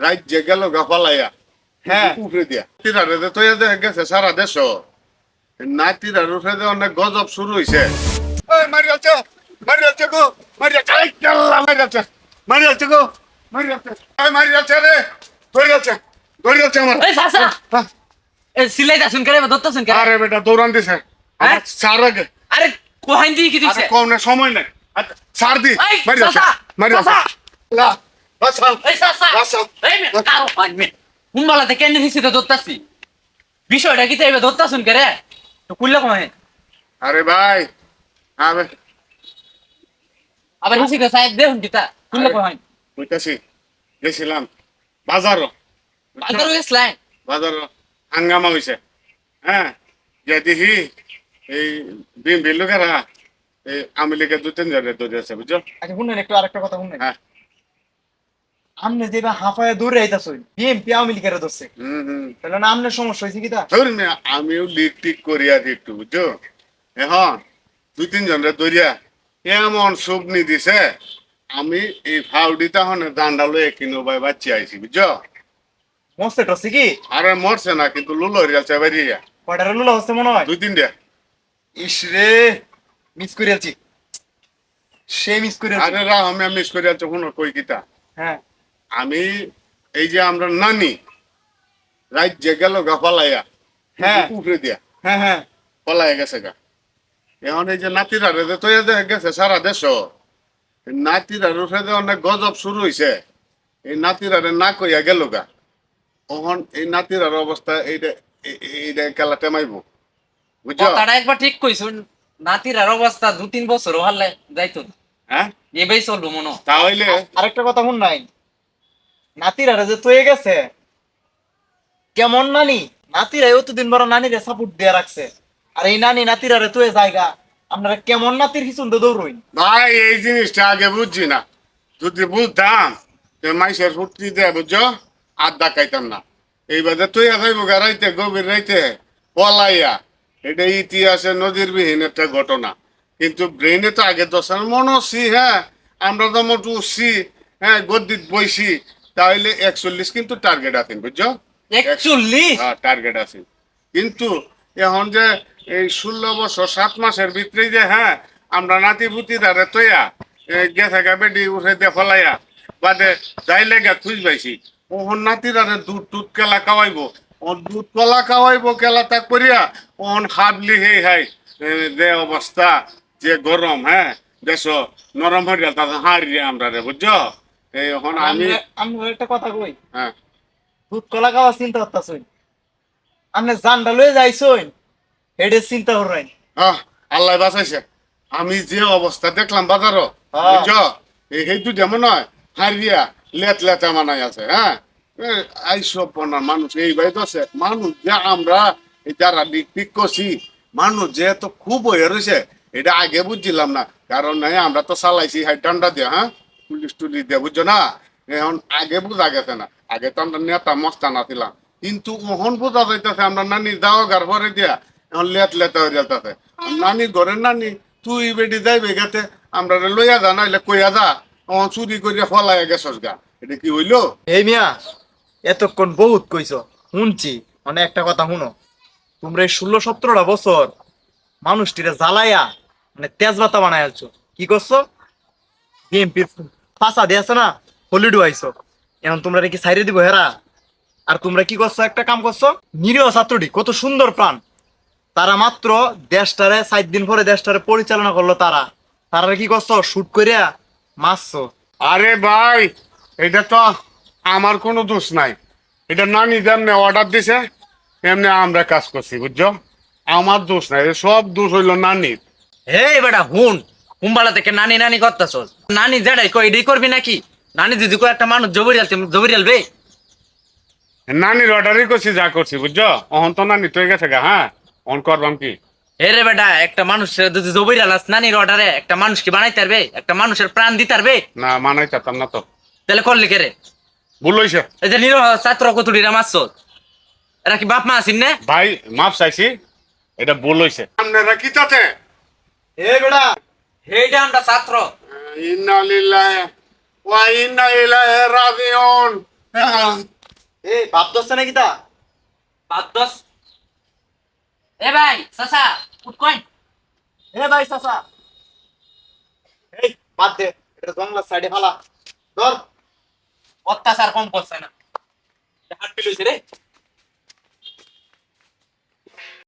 রাজ্যে গেল গা পালাইয়া হ্যাঁ। উপরে দিয়া। তিরারে তো গেছে সারা দেশ না তিরার দিয়ে অনেক গজব শুরু হয়েছে মারি আছে মারি আছে গো মারি আছে এই কেল্লা মারি আছে মারি আছে গো মারি আছে এই মারি আছে রে। ধরে আছে ধরে আছে আমার। এই সাসা হ্যাঁ। এ সিলাই দাসুন করে দত্তাসুন করে আরে বেটা দৌড়ান দিছে। হ্যাঁ? সার আগে। আরে কোহাইন দিয়ে কি দিছে? কম না সময় নাই। আচ্ছা, সার দি। এই, মারি আছে মারি আছে লা। কেন তো বিষয়টা কি তো কুল্লা কমে আরে ভাই আবে আবার হিসি তো সাহেব দেহুন কিতা কুল্লা কমে কইতাছি গেছিলাম। বাজারও। বাজার গেছলাই বাজার হাঙ্গামা হয়েছে হ্যাঁ যে দেখি এই বিম এই আমি লিখে দু তিন জনের দৌড়ে আছে বুঝছ? আচ্ছা শুনেন একটু আরেকটা কথা শুনেন। হ্যাঁ। আমনে যেবা হাফায় দূরে আইতাছই বিএমপি আওয়ামী লীগের হুম তাহলে না আমনের সমস্যা হয়েছে কিতা ধরুন আমিও লিক টিক করিয়া দিই একটু বুঝছ? এখন দুই তিন জনের দৌড়িয়া এমন সুবনি দিছে আমি এই ফাউডিটা হনে দান্ডা লয়ে কিনো বাই বাচ্চা আইছি বুঝছ? মস্তে টসে কি? আরে মরছে না কিন্তু লুলো হরিয়াল চাবাইয়া কয়টা লুলা হচ্ছে মনে হয়? দুই তিনটা। ইস রে মিস করে আলছি সে মিস করে আরে রাহ আমি মিস করিয়া যখন কই কিতা হ্যাঁ। আমি এই যে আমরা নানি রাজ্যে গেল গা পালাইয়া হ্যাঁ। উপরে দিয়া হ্যাঁ হ্যাঁ। পলাইয়া গেছে গা। এখন এই যে নাতিরা রে তো গেছে সারা দেশ নাতিরার উপরে দিয়ে অনেক গজব শুরু হয়েছে এই নাতিরারে না কইয়া গেল গা। তখন এই নাতিরার অবস্থা এইটা এই- এইটা খেলা টেমাইব বুঝছ? কথাটা একবার ঠিক কইছুন নাতির আর অবস্থা দু তিন বছর হলে যাইতো। হ্যাঁ? এবাই চলবো মনো তাহলে আরেকটা কথা শুন নাই। নাতিরা যে তয়ে গেছে। কেমন নানি? নাতিরা দিন বড় নানিরে সাপোর্ট দিয়ে রাখছে। আর এই নানি নাতিরারে তয়ে জায়গা, আপনারা কেমন নাতির হিসুন তো দৌড়ইন? ভাই, এই জিনিসটা আগে বুঝছি না। যদি বুঝতাম মাইসের ফুটি দেয় বুঝছ? আর ডাকাইতাম না। এইবারে তুই যাইব রাইতে, গভীর রাইতে, পলাইয়া, এটা ইতিহাসে নদীর বিহীন একটা ঘটনা। কিন্তু ব্রেনে তো আগে দশার মনে হচ্ছি হ্যাঁ? আমরা তো মোটু উঠছি হ্যাঁ গদ্দিত বইছি তাহলে একচল্লিশ কিন্তু টার্গেট আছেন বুঝছ? একচল্লিশ? হ্যাঁ টার্গেট আছে। কিন্তু এখন যে এই ষোলো বছর সাত মাসের ভিতরে যে হ্যাঁ আমরা নাতি পুতি দাঁড়ে তৈয়া গেছে গা বেডি উঠে দিয়ে ফলাইয়া বাদে যাই লেগে খুঁজ পাইছি ওহন নাতি দাঁড়ে দুধ টুধ কেলা খাওয়াইব ও দুধ কলা খাওয়াইব কেলা তাক করিয়া ওহন হাবলি হে হাই যে অবস্থা যে গরম হ্যাঁ দেশ নরম হয়ে গেল তাতে হারি আমরা রে বুঝছ? এখন আমি আমি একটা কথা কই? হ্যাঁ। দুধ কলা খাওয়া চিন্তা করতেছই আপনি জানটা লয়ে যাইছই হেডে চিন্তা আল্লাহ বাঁচাইছে। আমি যে অবস্থা দেখলাম বাজারও হ্যাঁ। এই সেইটো যেমন নয় হারিয়া লেট লেটা মানাই আছে হ্যাঁ? আইসব পনার মানুষ এই বাইত আছে মানুষ যে আমরা যারা পিক করছি মানুষ যে তো খুব হয়ে রয়েছে এটা আগে বুঝছিলাম না। কারণ এই আমরা তো চালাইছি হাই ডান্ডা দিয়ে হ্যাঁ? পুলিশ টুলিশ দিয়ে, বুঝছ না? এখন আগে বোঝা গেছে না। আগে তো আমরা নেতা মস্তানা ছিলাম। কিন্তু ওহন বোঝা যাইতেছে আমরা নানির দাও গার ভরে দিয়া। এখন লেট লেটা হয়ে যেতেছে নানি ঘরের নানি, তুই বেডি যাইবে গেতে আমরা লইয়া যা, নাইলে কইয়া যা। ও চুরি করিয়া ফলাইয়া গেছস গা। এটা কি হইল? এই মিয়া, এতক্ষণ বহুত কইছ। শুনছি মানে একটা কথা শুনো। তোমরা এই ষোলো সতেরোটা বছর মানুষটিরে জ্বালাইয়া মানে তেজবাতা বানাই আছো কি করছ? বিএমপি ফাঁসা দিয়েছে না হলিউড আইছো। এখন তোমরা কি সাইরে দিব হেরা? আর তোমরা কি করছ? একটা কাম করছ? নিরীহ ছাত্রটি কত সুন্দর প্রাণ। তারা মাত্র দেশটারে সাত দিন পরে দেশটারে পরিচালনা করল তারা। তারা কি করছ? শুট করিয়া মারছো। আরে ভাই এটা তো আমার কোনো দোষ নাই। এটা নানি যেমনি অর্ডার দিছে এমনি আমরা কাজ করছি বুঝছ? আমার দোষ নাই সব দোষ হইল নানির। হে বেটা হুন। হুমবালা থেকে নানি নানি করতেছ? নানি যেটাই কই এটাই করবি নাকি? নানি যদি কই একটা মানুষ জবরিয়াল জবরিয়াল বে নানির অর্ডারই করছি যা করছি বুঝছ? অহন তো নানি তো গেছে গা হ্যাঁ? অন করবাম কি? হে রে বেটা একটা মানুষ যদি জবরিয়াল আস নানির অর্ডারে একটা মানুষ কি বানাইতে পারবে? একটা মানুষের প্রাণ দিতে পারবে? না মানাই চাতাম না তো। তাহলে করলি কে রে? ভুল হইছে। এই যে নিরহ ছাত্র কতুরিরা মারছ এরা কি বাপ মা আসিন না? ভাই মাপ চাইছি এটা ভুল হইছে। আপনারা কি তাতে এ বেড়া হেইটা আমরা ছাত্র। ইন্না লিল্লাহি ওয়া ইন্না ইলাইহি রাজিউন। এই বাপ দোস্ত নাকি তা? বাদ দশ এ ভাই চাচা উঠ কই এ ভাই চাচা। এই বাদ দে এটা জঙ্গলার সাইডে ফালা। ধর। অত্যাচার কম করছে না। হাট পিলুছে রে।